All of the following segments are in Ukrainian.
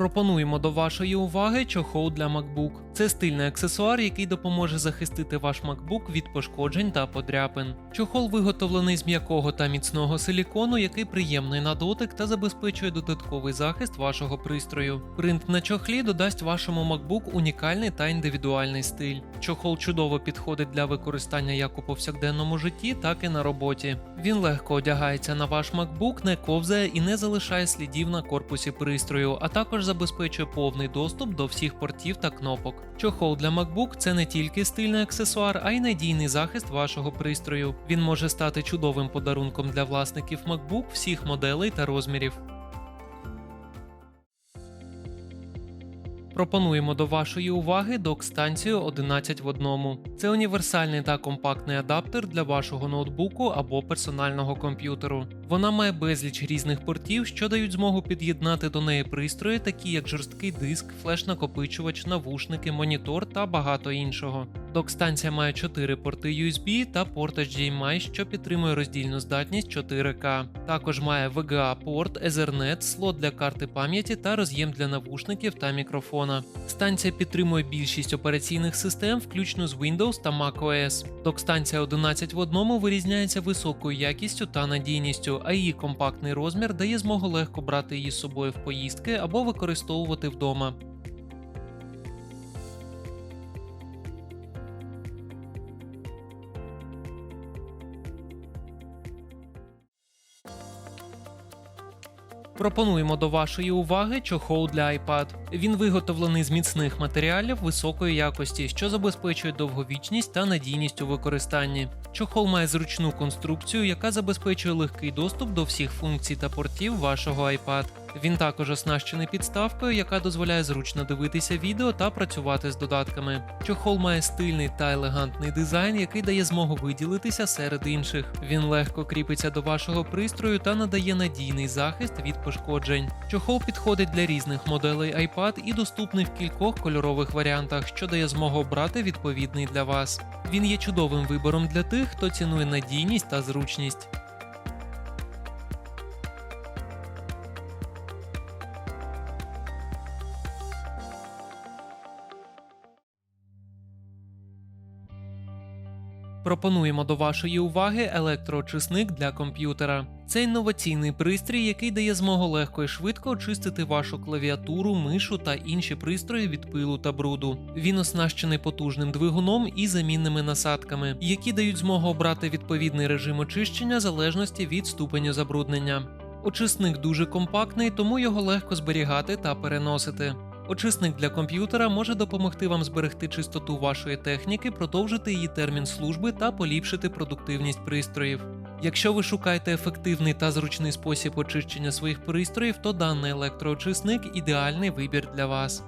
Пропонуємо до вашої уваги чохол для MacBook. Це стильний аксесуар, який допоможе захистити ваш MacBook від пошкоджень та подряпин. Чохол виготовлений з м'якого та міцного силікону, який приємний на дотик та забезпечує додатковий захист вашого пристрою. Принт на чохлі додасть вашому MacBook унікальний та індивідуальний стиль. Чохол чудово підходить для використання як у повсякденному житті, так і на роботі. Він легко одягається на ваш MacBook, не ковзає і не залишає слідів на корпусі пристрою, а також забезпечує повний доступ до всіх портів та кнопок. Чохол для MacBook – це не тільки стильний аксесуар, а й надійний захист вашого пристрою. Він може стати чудовим подарунком для власників MacBook всіх моделей та розмірів. Пропонуємо до вашої уваги док-станцію 11 в одному. Це універсальний та компактний адаптер для вашого ноутбуку або персонального комп'ютеру. Вона має безліч різних портів, що дають змогу під'єднати до неї пристрої, такі як жорсткий диск, флеш-накопичувач, навушники, монітор та багато іншого. Док-станція має 4 порти USB та порт HDMI, що підтримує роздільну здатність 4К. Також має VGA-порт, Ethernet, слот для карти пам'яті та роз'єм для навушників та мікрофона. Станція підтримує більшість операційних систем, включно з Windows та macOS. Док-станція 11 в одному вирізняється високою якістю та надійністю, а її компактний розмір дає змогу легко брати її з собою в поїздки або використовувати вдома. Пропонуємо до вашої уваги чохол для iPad. Він виготовлений з міцних матеріалів високої якості, що забезпечує довговічність та надійність у використанні. Чохол має зручну конструкцію, яка забезпечує легкий доступ до всіх функцій та портів вашого iPad. Він також оснащений підставкою, яка дозволяє зручно дивитися відео та працювати з додатками. Чохол має стильний та елегантний дизайн, який дає змогу виділитися серед інших. Він легко кріпиться до вашого пристрою та надає надійний захист від пошкоджень. Чохол підходить для різних моделей iPad і доступний в кількох кольорових варіантах, що дає змогу обрати відповідний для вас. Він є чудовим вибором для тих, хто цінує надійність та зручність. Пропонуємо до вашої уваги електроочисник для комп'ютера. Це інноваційний пристрій, який дає змогу легко і швидко очистити вашу клавіатуру, мишу та інші пристрої від пилу та бруду. Він оснащений потужним двигуном і замінними насадками, які дають змогу обрати відповідний режим очищення в залежності від ступеню забруднення. Очисник дуже компактний, тому його легко зберігати та переносити. Очисник для комп'ютера може допомогти вам зберегти чистоту вашої техніки, продовжити її термін служби та поліпшити продуктивність пристроїв. Якщо ви шукаєте ефективний та зручний спосіб очищення своїх пристроїв, то даний електроочисник ідеальний вибір для вас.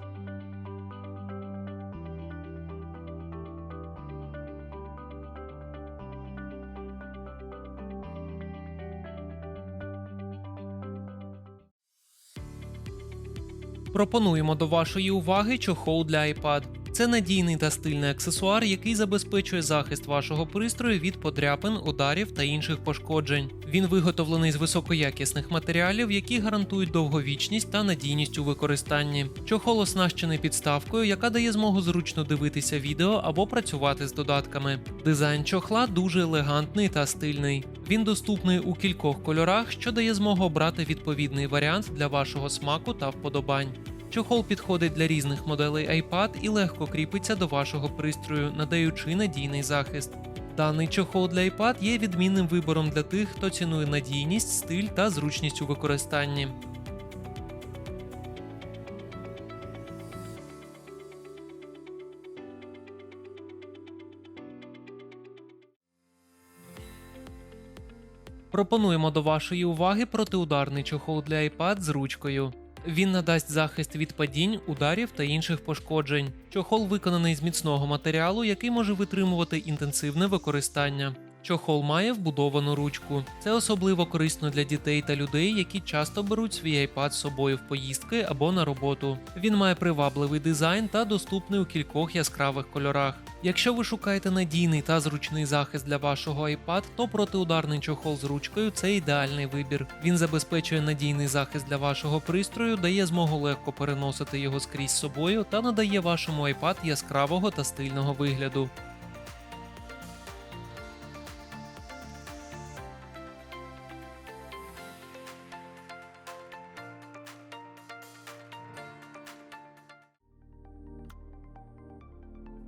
Пропонуємо до вашої уваги чохол для iPad. Це надійний та стильний аксесуар, який забезпечує захист вашого пристрою від подряпин, ударів та інших пошкоджень. Він виготовлений з високоякісних матеріалів, які гарантують довговічність та надійність у використанні. Чохол оснащений підставкою, яка дає змогу зручно дивитися відео або працювати з додатками. Дизайн чохла дуже елегантний та стильний. Він доступний у кількох кольорах, що дає змогу обрати відповідний варіант для вашого смаку та вподобань. Чохол підходить для різних моделей iPad і легко кріпиться до вашого пристрою, надаючи надійний захист. Даний чохол для iPad є відмінним вибором для тих, хто цінує надійність, стиль та зручність у використанні. Пропонуємо до вашої уваги протиударний чохол для iPad з ручкою. Він надасть захист від падінь, ударів та інших пошкоджень. Чохол виконаний з міцного матеріалу, який може витримувати інтенсивне використання. Чохол має вбудовану ручку. Це особливо корисно для дітей та людей, які часто беруть свій iPad з собою в поїздки або на роботу. Він має привабливий дизайн та доступний у кількох яскравих кольорах. Якщо ви шукаєте надійний та зручний захист для вашого iPad, то протиударний чохол з ручкою це ідеальний вибір. Він забезпечує надійний захист для вашого пристрою, дає змогу легко переносити його скрізь собою та надає вашому iPad яскравого та стильного вигляду.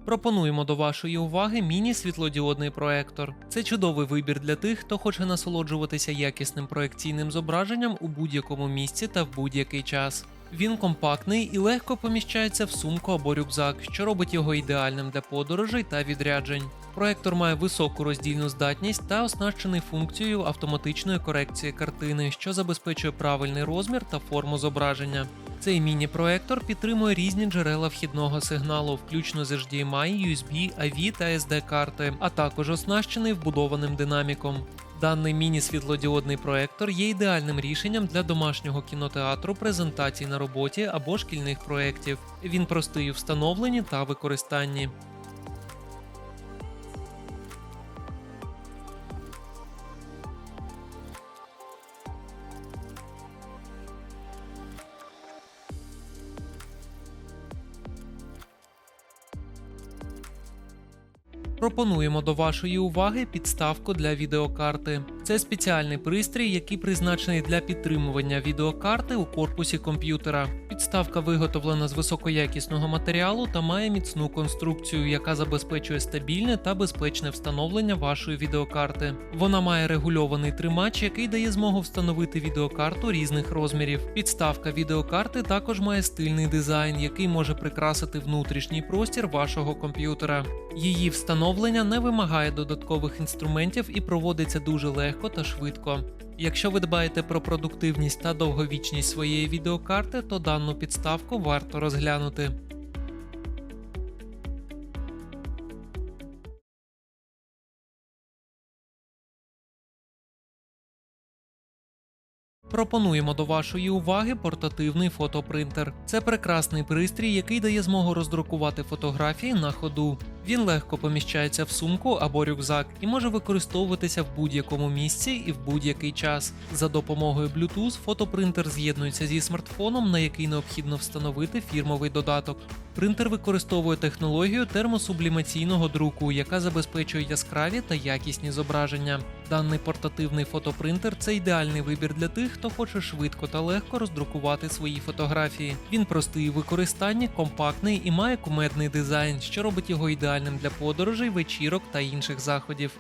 Пропонуємо до вашої уваги міні-світлодіодний проектор. Це чудовий вибір для тих, хто хоче насолоджуватися якісним проекційним зображенням у будь-якому місці та в будь-який час. Він компактний і легко поміщається в сумку або рюкзак, що робить його ідеальним для подорожей та відряджень. Проектор має високу роздільну здатність та оснащений функцією автоматичної корекції картини, що забезпечує правильний розмір та форму зображення. Цей міні-проектор підтримує різні джерела вхідного сигналу, включно з HDMI, USB, AV та SD карти, а також оснащений вбудованим динаміком. Даний міні-світлодіодний проектор є ідеальним рішенням для домашнього кінотеатру, презентацій на роботі або шкільних проєктів. Він простий у встановленні та використанні. Пропонуємо до вашої уваги підставку для відеокарти. Це спеціальний пристрій, який призначений для підтримування відеокарти у корпусі комп'ютера. Підставка виготовлена з високоякісного матеріалу та має міцну конструкцію, яка забезпечує стабільне та безпечне встановлення вашої відеокарти. Вона має регульований тримач, який дає змогу встановити відеокарту різних розмірів. Підставка відеокарти також має стильний дизайн, який може прикрасити внутрішній простір вашого комп'ютера. Її встановлення не вимагає додаткових інструментів і проводиться дуже легко та швидко. Якщо ви дбаєте про продуктивність та довговічність своєї відеокарти, то дану підставку варто розглянути. Пропонуємо до вашої уваги портативний фотопринтер. Це прекрасний пристрій, який дає змогу роздрукувати фотографії на ходу. Він легко поміщається в сумку або рюкзак і може використовуватися в будь-якому місці і в будь-який час. За допомогою Bluetooth фотопринтер з'єднується зі смартфоном, на який необхідно встановити фірмовий додаток. Принтер використовує технологію термосублімаційного друку, яка забезпечує яскраві та якісні зображення. Даний портативний фотопринтер це ідеальний вибір для тих, хто хоче швидко та легко роздрукувати свої фотографії. Він простий у використанні, компактний і має кумедний дизайн, що робить його ідеальним для подорожей, вечірок та інших заходів.